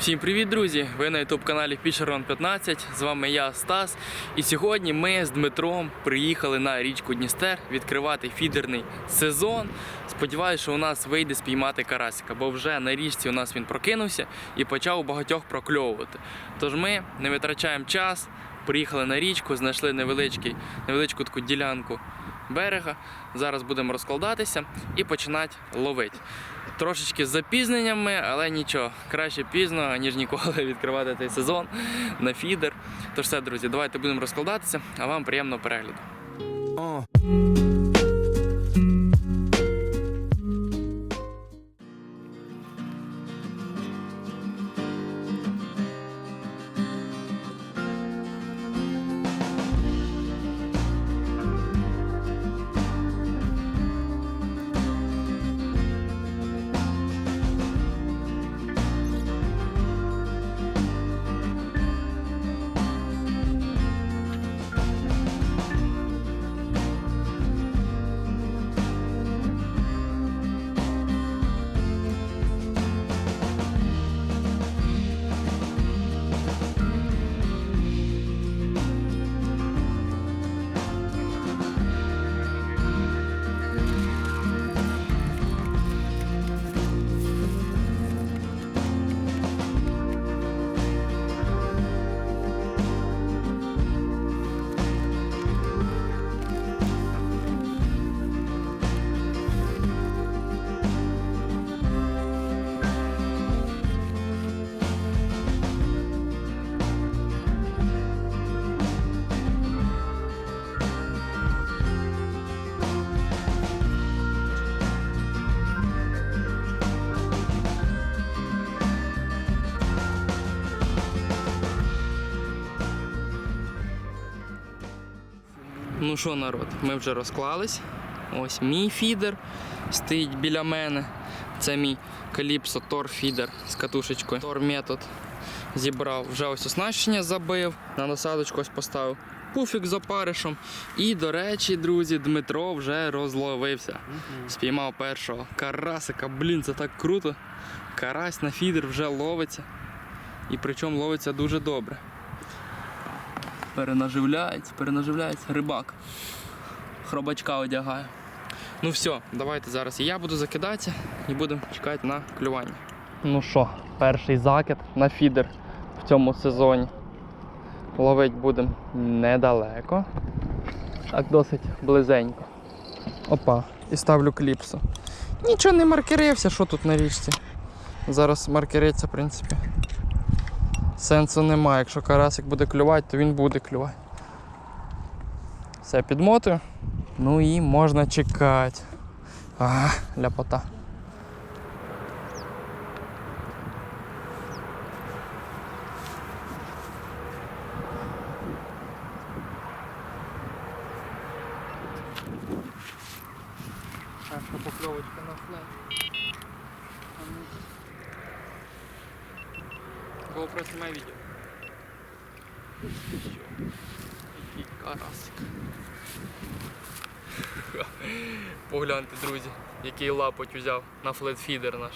Всім привіт, друзі! Ви на youtube каналі Fisherman 15. З вами я, Стас. І сьогодні ми з Дмитром приїхали на річку Дністер відкривати фідерний сезон. Сподіваюся, що у нас вийде спіймати карасика, бо вже на річці у нас він прокинувся і почав у багатьох прокльовувати. Тож ми не витрачаємо час, приїхали на річку, знайшли невеличкий, невеличку таку ділянку берега. Зараз будемо розкладатися і починати ловити. Трошечки з запізненнями, але нічого. Краще пізно, ніж ніколи відкривати цей сезон на фідер. Тож все, друзі, давайте будемо розкладатися, а вам приємного перегляду. Що, народ, ми вже розклались. Ось мій фідер стоїть біля мене. Це мій Calypso Tor фідер з катушечкою. Tor метод зібрав. Вже ось оснащення забив, на насадочку ось поставив. Пуфік з опаришем. І, до речі, друзі, Дмитро вже розловився. Спіймав першого карасика. Блін, це так круто. Карась на фідер вже ловиться. І причому ловиться дуже добре. Перенаживляється, перенаживляється. Рибак. Хробачка одягає. Ну все, давайте зараз і я буду закидатися і будемо чекати на клювання. Ну що, перший закид на фідер в цьому сезоні. Ловить будемо недалеко. Так досить близенько. Опа, і ставлю кліпсу. Нічого не маркерився, що тут на річці. Зараз маркериться, в принципі. Сенсу немає. Якщо карасик буде клювати, то він буде клювати. Все, підмотую. Ну і можна чекати. А, ляпота. Перша покльовочка на флет. GoPro знімає відео. Який карасик. Погляньте, друзі, який лапоть взяв на флетфідер наш.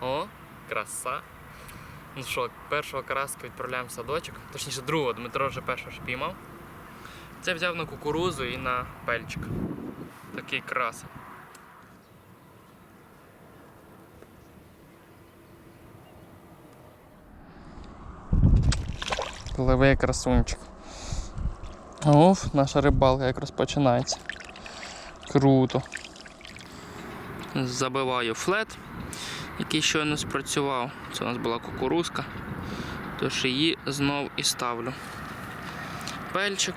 О, краса. Ну що, першого караска відправляємо в садочок. Точніше, другого Дмитро вже першого ж піймав. Це взяв на кукурузу і на пельчик. Такий красень. Пливе красунчик. Оф, наша рибалка як розпочинається. Круто. Забиваю флет, який щойно спрацював. Це у нас була кукурузка. Тож її знов і ставлю. Пельчик.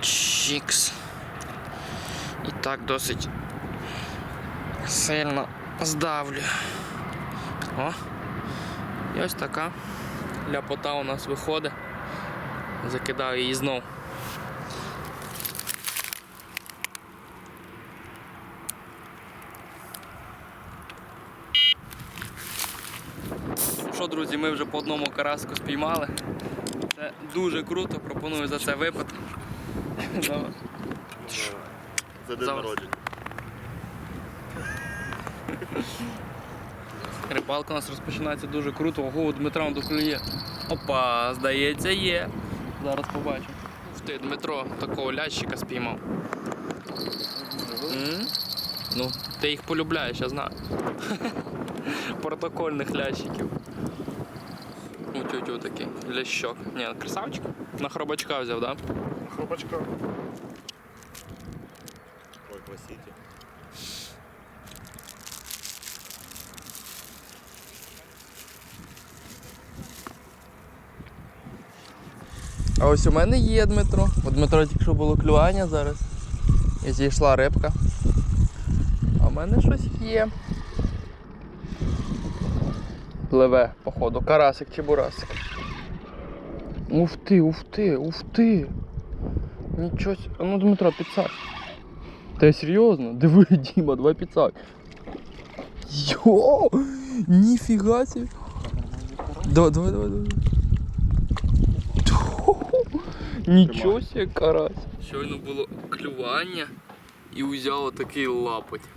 Чікс. І так досить сильно здавлю. О! І ось така ляпота у нас виходить. Закидаю її знов. Ну Що, друзі, ми вже по одному караску спіймали. Це дуже круто, пропоную за це випити. За день народження. Рибалка у нас розпочинається дуже круто. Ого, у Дмитра доклює. Опа, здається, є. Зараз побачимо. Ух ти, Дмитро такого лящика спіймав. М? Ну, ти їх полюбляєш, я знаю. Протокольних лящиків. У тютю такий. Лящок. Ні, красавчик. На хробачка взяв, так? Да? Хробачка. Ой, простите. А ось у мене є Дмитро. У Дмитро тільки що було клювання зараз. І зійшла рибка. А в мене щось є. Пливе, походу, карасик чи бурасик. Уф ти, уф ти, уф ти. Нічого. Ну, Дмитро, підсак. Та серйозно? Диви, Діма, давай підсак. Йо! Ніфіга себе. Давай, давай, давай, давай. Нічого себе карась. Щойно було клювання і узяло такий лапоть.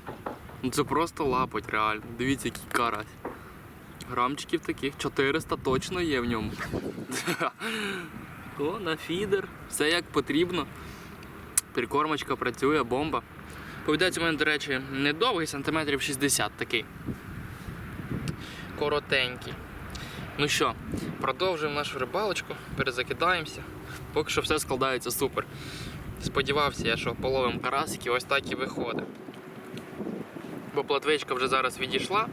Ну це просто лапоть, реально. Дивіться, який карась. Грамчиків таких 400 точно є в ньому. О, на фідер. Все як потрібно. Прикормочка працює, бомба. Повідець у мене, до речі, недовгий, сантиметрів 60 такий. Коротенький. Ну що, продовжуємо нашу рибалочку, перезакидаємося. Поки що все складається супер. Сподівався я, що половим карасики ось так і виходить. Бо платвичка вже зараз відійшла.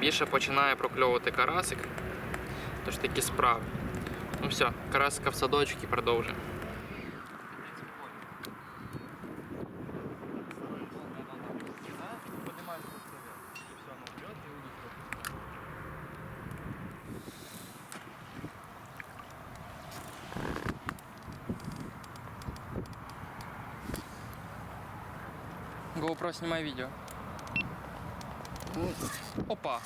Більше починає прокльовувати карасик. Тож такі справи. Ну все, карасика в садочок і продовжуємо. GoPro снимай видео. Опа.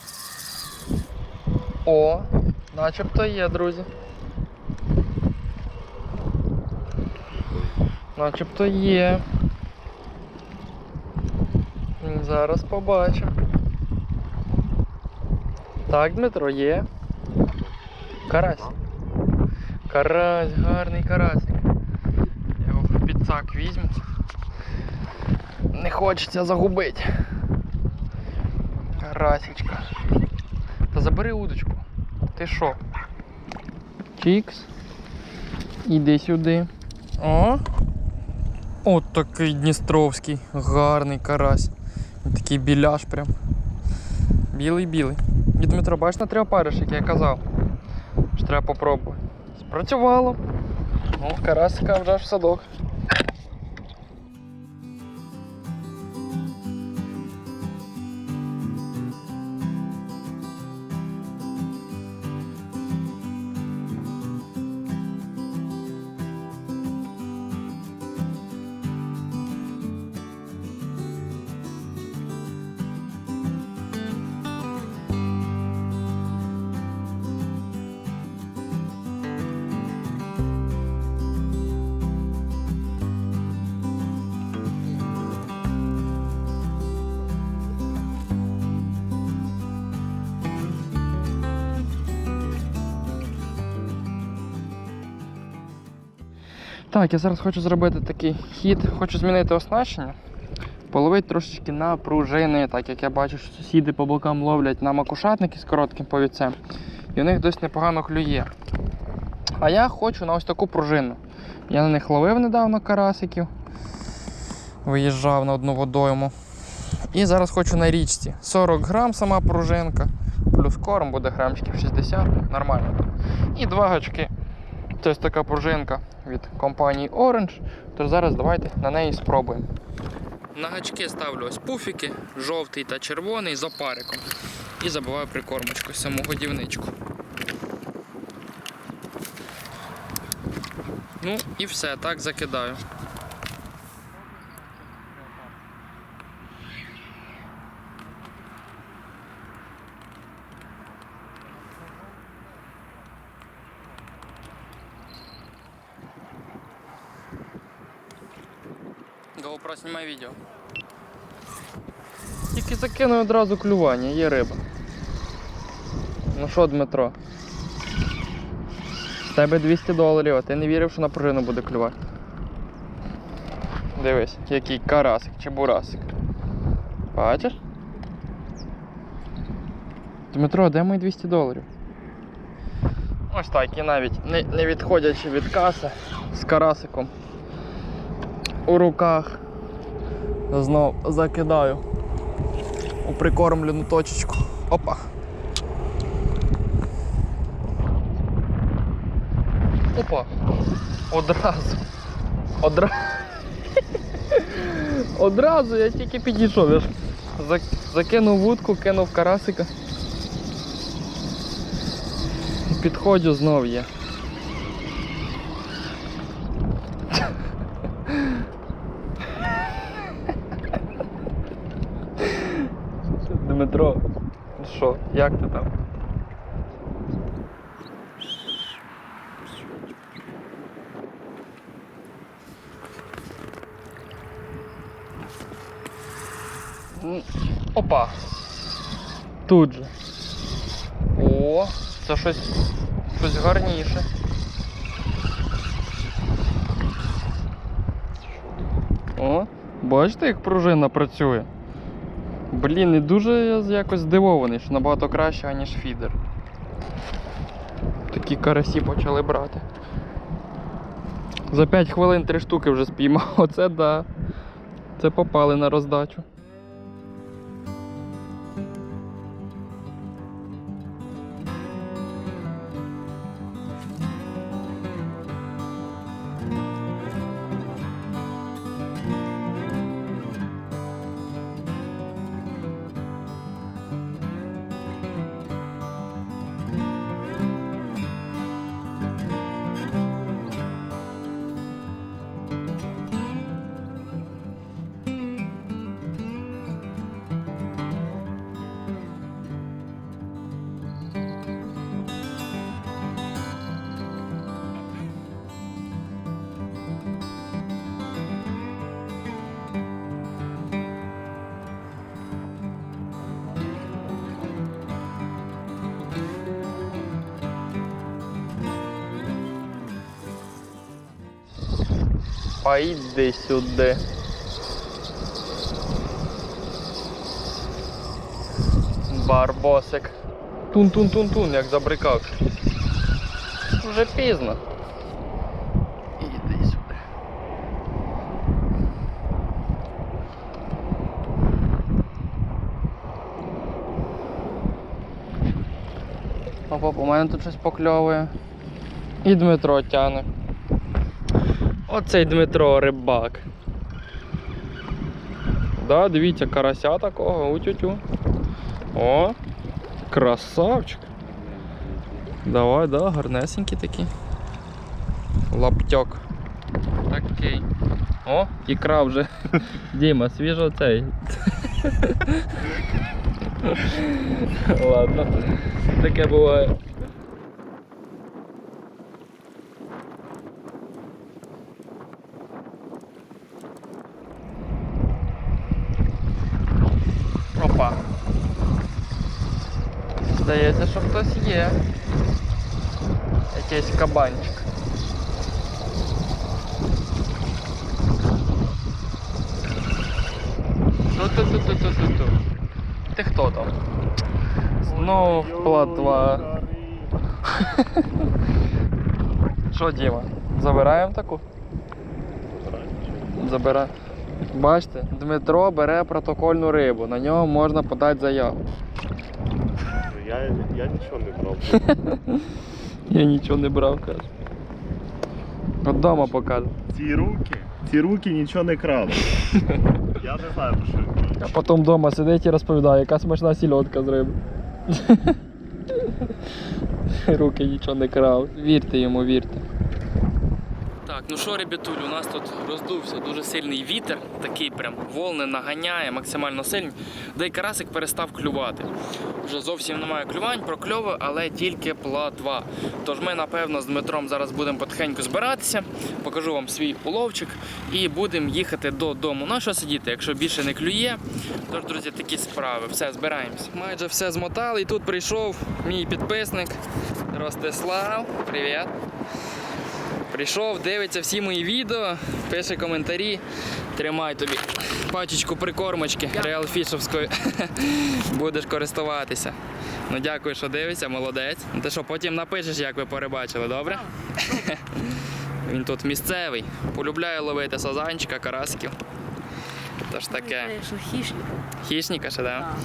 О, начебто є, друзі. Начебто є. Зараз побачимо. Так, Дмитро, є. Карась. Карась, гарний карасик. Я його в підсак візьму. Не хочеться загубити. Карасечка. Та забери удочку. Ти що? Чікс. Іди сюди. О. От такий Дністровський, гарний карась. Такий біляш прям. Білий-білий. І Дмитро, бачиш на три опариш, як я казав. Що треба попробувати. Спрацювало. Ну, карасика вже в садок. Так, я зараз хочу зробити такий хід, хочу змінити оснащення, половити трошечки на пружини, так як я бачу, що сусіди по бокам ловлять на макушатники з коротким повідцем, і у них досить непогано клює. А я хочу на ось таку пружину. Я на них ловив недавно карасиків, виїжджав на одну водойму. І зараз хочу на річці. 40 грам сама пружинка, плюс корм буде грамчиків 60, нормально. І два гачки. Це ось така пружинка від компанії Orange. Тож зараз давайте на неї спробуємо. На гачки ставлю ось пуфіки, жовтий та червоний з опариком. І забиваю прикормочку, саму годівничку. Ну і все, так закидаю. Знімай відео. Тільки закину одразу клювання, є риба. Ну що, Дмитро? З тебе 200 доларів, а ти не вірив, що на пружину буде клювати. Дивись, який карасик чи бурасик. Бачиш? Дмитро, де мої 200 доларів? Ось так, і навіть не, не відходячи від каси з карасиком у руках. Знов закидаю у прикормлену точечку. Опа. Опа. Одразу. Одразу. Одразу я тільки підійшов. Я закинув вудку, кинув карасика. Підходжу знов є. Дмитро, ну що, як ти там? Опа. Тут же. О, це щось, щось гарніше. О, бачите, як пружина працює? Блін, і дуже я якось здивований, що набагато краще, ніж фідер. Такі карасі почали брати. За 5 хвилин 3 штуки вже спіймав. Оце да. Це попали на роздачу. А йди сюди. Барбосик. Тун-тун-тун-тун, як забрикався. Вже пізно. Іди сюди. Опа, у мене тут щось покльовує. І Дмитро тяне. Оцей Дмитро рибак. Да, дивіться, карася такого, утю-тю. О, красавчик. Давай, да, гарнесенький такий. Лаптьок. Такий. О, ікра вже. Діма, свіжо цей. Ладно. Таке буває. Опа. Здається, що хтось є. Якийсь кабанчик. Ту-ту-ту-ту-ту-ту. Ти хто там? Знов платва. Що, Діма? Забираємо таку? Забирай. Бачите, Дмитро бере протокольну рибу, на нього можна подати заяву. Я, я нічого не брав. Я нічого не брав, каже. От дома покаже. Ці руки, ці руки нічого не крали. Я не знаю, про що він А потім вдома сидить і розповідає, яка смачна сільотка з риби. Руки нічого не крав. Вірте йому, вірте. Так, ну що, ребятуль, у нас тут роздувся дуже сильний вітер, такий прям волни наганяє, максимально сильний. Де й карасик перестав клювати. Вже зовсім немає клювань, прокльовує, але тільки платва. Тож ми, напевно, з Дмитром зараз будемо потихеньку збиратися, покажу вам свій уловчик і будемо їхати додому. Ну а що сидіти, якщо більше не клює. Тож, друзі, такі справи. Все, збираємось. Майже все змотали, і тут прийшов мій підписник Ростислав. Привіт. Прийшов, дивиться всі мої відео, пише коментарі. Тримай тобі пачечку прикормочки реалфішовської. Будеш користуватися. Ну дякую, що дивишся, молодець. Ну, Ти що, потім напишеш, як ви перебачили, добре? Він тут місцевий. Полюбляє ловити сазанчика, карасиків. Тож таке. Хищник. Хищника ще, да? Так.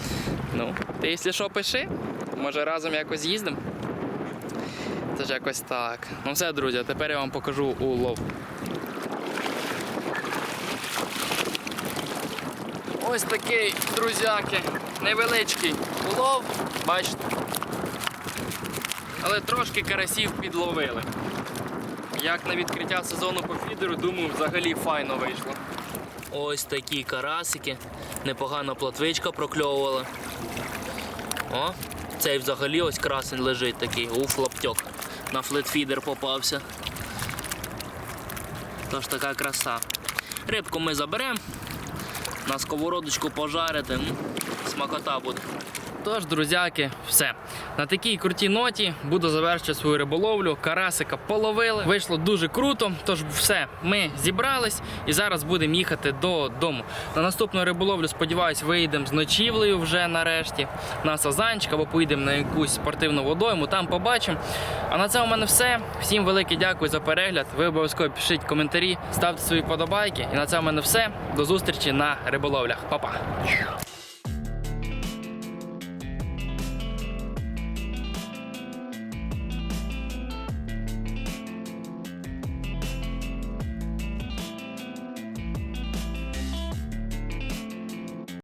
Ну, ти якщо що пиши, може разом якось їздимо. Це ж якось так. Ну все, друзі, тепер я вам покажу улов. Ось такий, друзяки, невеличкий улов, бачите. Але трошки карасів підловили. Як на відкриття сезону по фідеру, думаю, взагалі файно вийшло. Ось такі карасики. Непогана платвичка прокльовувала. О, цей взагалі ось красень лежить такий, уф, лаптьок. На флетфідер попався. Тож така краса. Рибку ми заберемо. На сковородочку пожарити. Смакота буде. Тож, друзяки, все. На такій крутій ноті буду завершити свою риболовлю. Карасика половили. Вийшло дуже круто. Тож все, ми зібрались і зараз будемо їхати додому. На наступну риболовлю, сподіваюсь, вийдемо з ночівлею вже нарешті на сазанчик або поїдемо на якусь спортивну водойму, там побачимо. А на це у мене все. Всім велике дякую за перегляд. Ви обов'язково пишіть коментарі, ставте свої подобайки. І на це у мене все. До зустрічі на риболовлях. Па-па!